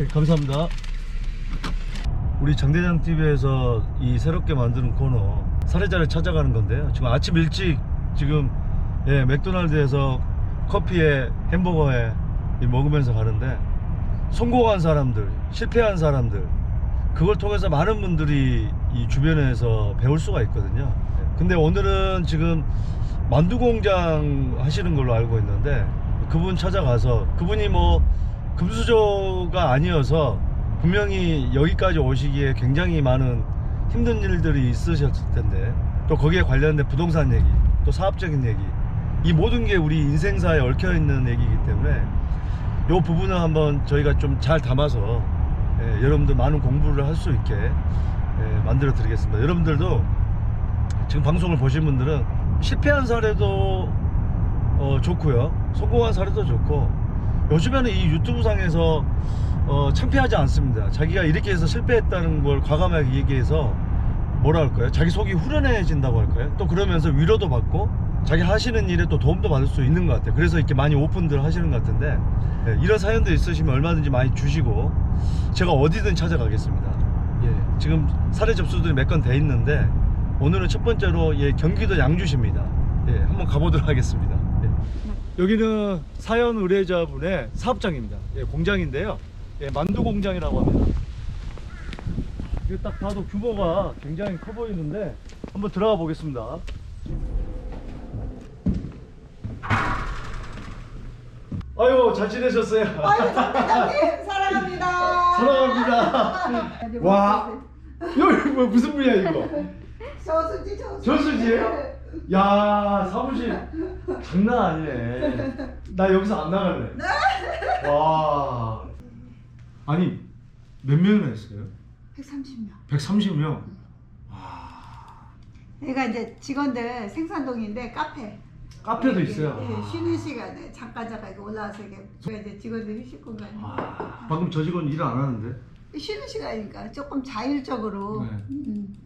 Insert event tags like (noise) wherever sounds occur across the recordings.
네, 감사합니다. 우리 장대장 TV에서 이 새롭게 만드는 코너 사례자를 찾아가는 건데요. 지금 아침 일찍 지금 예, 맥도날드에서 커피에 햄버거에 이 먹으면서 가는데 성공한 사람들, 실패한 사람들 그걸 통해서 많은 분들이 이 주변에서 배울 수가 있거든요. 예, 근데 오늘은 지금 만두 공장 하시는 걸로 알고 있는데 그분 찾아가서 그분이 뭐 금수저가 아니어서 분명히 여기까지 오시기에 굉장히 많은 힘든 일들이 있으셨을 텐데 또 거기에 관련된 부동산 얘기 또 사업적인 얘기 이 모든 게 우리 인생사에 얽혀 있는 얘기이기 때문에 이 부분을 한번 저희가 좀 잘 담아서 예, 여러분들 많은 공부를 할 수 있게 예, 만들어 드리겠습니다. 여러분들도 지금 방송을 보신 분들은 실패한 사례도 어, 좋고요. 성공한 사례도 좋고 요즘에는 이 유튜브 상에서 어, 창피하지 않습니다. 자기가 이렇게 해서 실패했다는 걸 과감하게 얘기해서 뭐라 할까요? 자기 속이 후련해진다고 할까요? 또 그러면서 위로도 받고 자기 하시는 일에 또 도움도 받을 수 있는 것 같아요. 그래서 이렇게 많이 오픈들 하시는 것 같은데 예, 이런 사연도 있으시면 얼마든지 많이 주시고 제가 어디든 찾아가겠습니다. 예, 지금 사례 접수들이 몇 건 돼 있는데 오늘은 첫 번째로 예, 경기도 양주시입니다. 예, 한번 가보도록 하겠습니다. 예. 여기는 사연 의뢰자분의 사업장입니다. 예, 공장인데요. 예, 만두 공장이라고 합니다. 이거 딱 봐도 규모가 굉장히 커 보이는데 한번 들어가 보겠습니다. 아유 잘 지내셨어요? 아유 장대장님 사랑합니다. 사랑합니다. (laughs) 와. 여기 뭐 무슨 분이야 이거? 저수지 저수지. 저수지예요? 야 사무실 장난 아니네. 나 여기서 안 나갈래. 와. 아니 몇 명이나 했어요? 130명. 130명. 여기가 이제 직원들 생산동인데 카페. 카페도 있어요. 예, 쉬는 시간에 잠깐 잠깐 이렇게 올라와서 이게 이제 직원들 휴식 공간이. 아, 방금 저 직원 일 안 하는데? 쉬는 시간이니까 조금 자율적으로. 네. 음.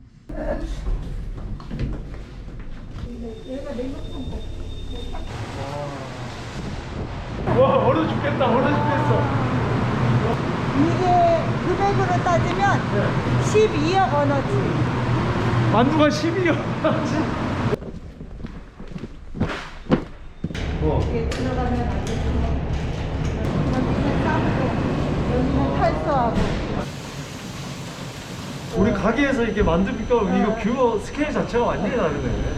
여기가 냉동倉庫. 와 얼어 죽겠다 얼어 죽겠어. 이게 금액으로 따지면 네. 12억 원어치. 만두가 12여. 어. 이게 들어가면 안 되고 여기는 쌈고 여기는 탈수하고 우리 가게에서 이게 만두니까 이거 규모 스케일 자체가 완전히 다르네.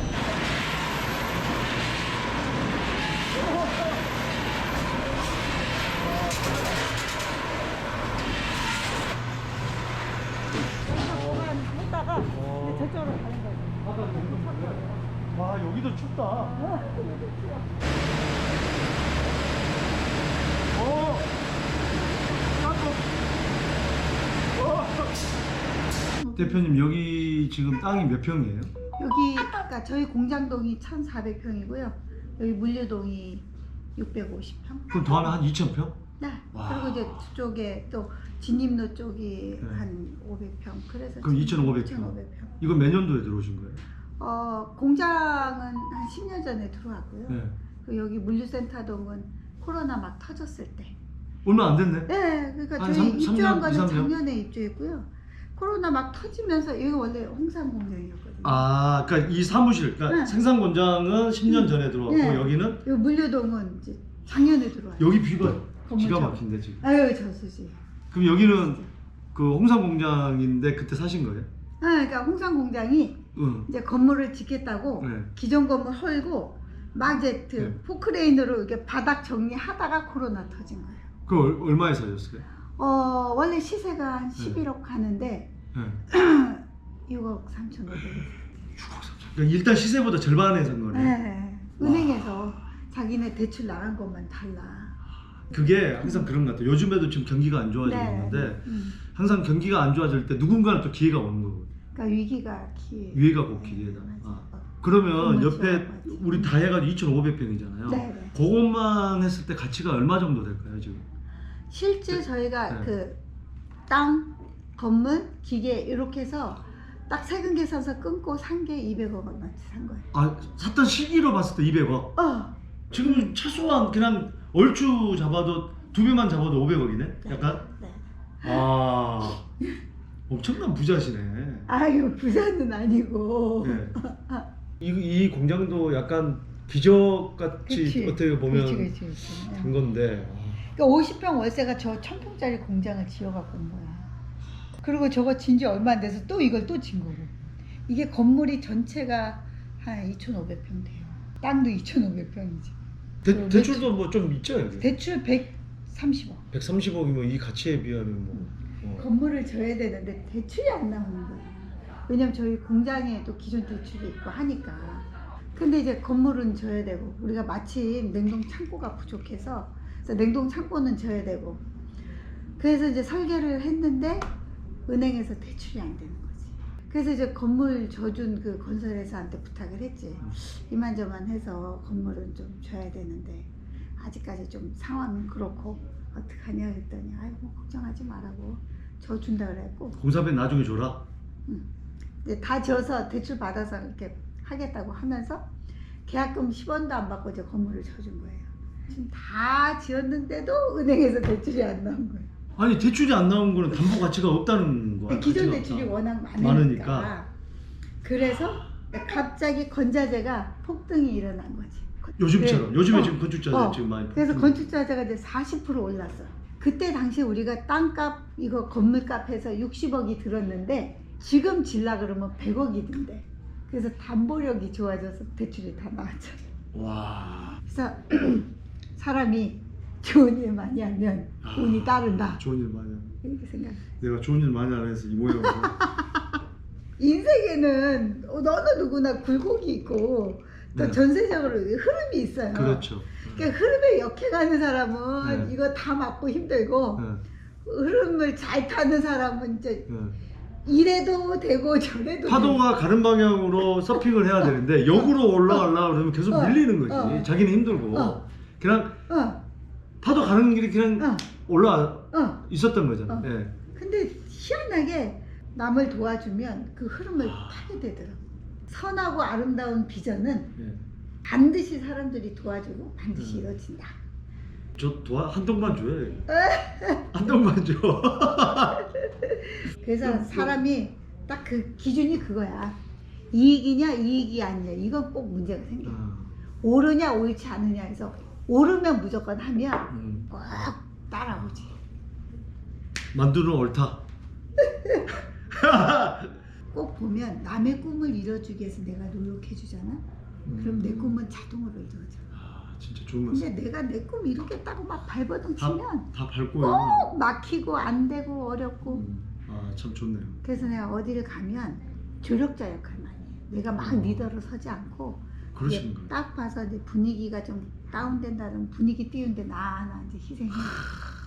그만 했다가 어. 이제 저쪽으로 가는 거지. 와 여기도 춥다. 어. 어. 대표님 여기 지금 땅이 몇 평이에요? 여기 그러니까 저희 공장동이 1,400평이고요. 여기 물류동이 650평. 그럼 더하면 한 2천 평? 네. 와. 그리고 이제 저쪽에 또 진입로 쪽이 네. 한 500평. 그래서 그럼 지금 2,500평. 2,500평. 이건 몇 년도에 들어오신 거예요? 어, 공장은 한 10년 전에 들어왔고요. 네. 그 여기 물류센터동은 코로나 막 터졌을 때. 얼마 안 됐네. 네, 그러니까 한 저희 삼- 입주한 삼 년, 이, 거는 삼 년? 작년에 입주했고요. 코로나 막 터지면서 여기 원래 홍삼 공장이었거든요. 아, 그러니까 이 사무실, 그러니까 네. 생산 공장은 10년 전에 들어왔고 네. 여기는 이 물류동은 이제 작년에 들어왔어요. 여기 뷰가 건물 기가 참- 막힌데 지금. 아유 저수지. 그럼 여기는 그 홍삼 공장인데 그때 사신 거예요? 아, 그러니까 홍삼 공장이 응. 이제 건물을 짓겠다고 네. 기존 건물 헐고 막 이제 그 네. 포크레인으로 이렇게 바닥 정리하다가 코로나 터진 거예요. 그 얼, 얼마에 사셨어요? 어 원래 시세가 한 네. 11억 하는데 네. 6억 3천 5백. 그러니까 일단 시세보다 절반에 산 거네. 네. 은행에서 자기네 대출 나간 것만 달라. 그게 항상 그런 것 같아요. 요즘에도 지금 경기가 안 좋아지고 있는데 음. 항상 경기가 안 좋아질 때 누군가는 또 기회가 오는 거고. 그러니까 위기가 기회. 위기가 곧 기회다. 맞아. 아. 그러면 옆에. 우리 다 해가지고 2,500평이잖아요. 네, 네. 그것만 했을 때 가치가 얼마 정도 될까요 지금? 실제 저희가 네. 그 땅, 건물, 기계 이렇게 해서 딱 세금 계산서 끊고 산 게 200억 원어치 산 거예요. 아 샀던 시기로 봤을 때 200억. 어, 지금 최소한 그냥 얼추 잡아도 두 배만 잡아도 500억이네. 네. 약간 네. 아 (laughs) 엄청난 부자시네. 아유 부자는 아니고. 네. (laughs) 이, 이 공장도 약간 기적같이 그치. 어떻게 보면 그치, 그치, 그치. 된 건데. 그러니까 50평 월세가 저 1000평짜리 공장을 지어갖고 온 거야. 그리고 저거 진 지 얼마 안 돼서 또 이걸 또 진 거고. 이게 건물이 전체가 한 2,500평 돼요. 땅도 2,500평이지. 대, 그 대출도 뭐 좀 있죠 여기. 대출 130억. 130억이면 이 가치에 비하면 뭐. 어. 건물을 져야 되는데 대출이 안 나오는 거야. 왜냐면 저희 공장에도 기존 대출이 있고 하니까. 근데 이제 건물은 져야 되고 우리가 마침 냉동 창고가 부족해서 냉동 창고는 져야 되고 그래서 이제 설계를 했는데 은행에서 대출이 안 되는 거지. 그래서 이제 건물 져준 그 건설회사한테 부탁을 했지. 이만저만 해서 건물은 좀 줘야 되는데 아직까지 좀 상황은 그렇고 어떡하냐 했더니 아이고 걱정하지 말라고 저 준다 그랬고 공사비 나중에 줘라. 이제 다 져서 대출 받아서 이렇게 하겠다고 하면서 계약금 10원도 안 받고 이제 건물을 져준 거예요. 지금 다 지었는데도 은행에서 대출이 안 나온 거예요. 아니 대출이 안 나온 거는 담보 가치가 없다는 거야. 기존 가치가 대출이 없다. 워낙 많으니까. 많으니까. 그래서 갑자기 건자재가 폭등이 일어난 거지. 요즘처럼 네. 요즘에 어. 지금 건축자들 어. 지금 많이 그래서 건축자재가 이제 40% 올랐어. 그때 당시 우리가 땅값 이거 건물값 해서 60억이 들었는데 지금 질라 그러면 100억이 든대. 그래서 담보력이 좋아져서 대출이 다 나왔죠. 와 그래서 (clears throat) 사람이 좋은 일 많이 하면 아. 운이 따른다. 좋은 일 많이. 하 이렇게 생각. 내가 좋은 일 많이 안 해서 이 모양. (laughs) 인생에는 어느 누구나 굴곡이 있고 또 네. 전세적으로 흐름이 있어요. 그렇죠. 그러니까 흐름에 역행하는 사람은 네. 이거 다 맞고 힘들고 네. 흐름을 잘 타는 사람은 이제 네. 이래도 되고 저래도 파도가 가는 방향으로 (laughs) 서핑을 해야 되는데 역으로 올라가려고 그러면 계속 어. 밀리는 거지. 어. 자기는 힘들고 어. 그냥 되고. 어, 파도 가는 길이 그냥 어, 올라 어. 있었던 거잖아. 어. 예. 근데 희한하게 남을 도와주면 그 흐름을 타게 되더라고. 선하고 아름다운 비전은 예. 반드시 사람들이 도와주고 반드시 음. 이루어진다. 저 도와 한 동만 줘요. 한 동만 줘. (laughs) 그래서 음, 사람이 딱 그 기준이 그거야. 이익이냐 이익이 아니냐 이건 꼭 문제가 생겨. 아, 오르냐 옳지 않느냐 해서 오르면 무조건 하면 음. 꼭 따라오지. 만두는 옳다. (laughs) 꼭 보면 남의 꿈을 이뤄주기 위해서 내가 노력해 주잖아. 그럼 내 꿈은 자동으로 이루어져. 아, 진짜 좋은 말씀. 근데 내가 내 꿈 이루겠다고 막 발버둥 다, 치면 다 밟고 꼭 막히고 안 되고 어렵고 음. 아, 참 좋네요. 그래서 내가 어디를 가면 조력자 역할 많이 해. 내가 막 어. 리더로 서지 않고 그러시는 거예요. 딱 봐서 이제 분위기가 좀 다운된다는 분위기 띄우는데 나, 나 이제 희생해.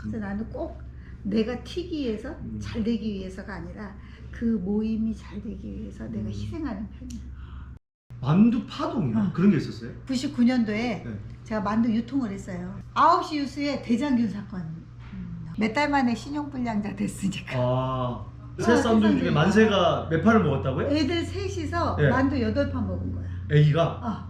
그래서 나는 꼭 내가 튀기 위해서 음. 잘 되기 위해서가 아니라 그 모임이 잘 되기 위해서 내가 음. 희생하는 편이야. 만두 파동이나 어. 그런 게 있었어요? 99년도에 네. 제가 만두 유통을 했어요. 9시 뉴스에 대장균 사건. 몇 달 만에 신용불량자 됐으니까. 아, 세 아, 쌍둥이 중에. 만세가 몇 판을 먹었다고요? 애들 셋이서 네. 만두 8판 먹은 거야. 애기가 어.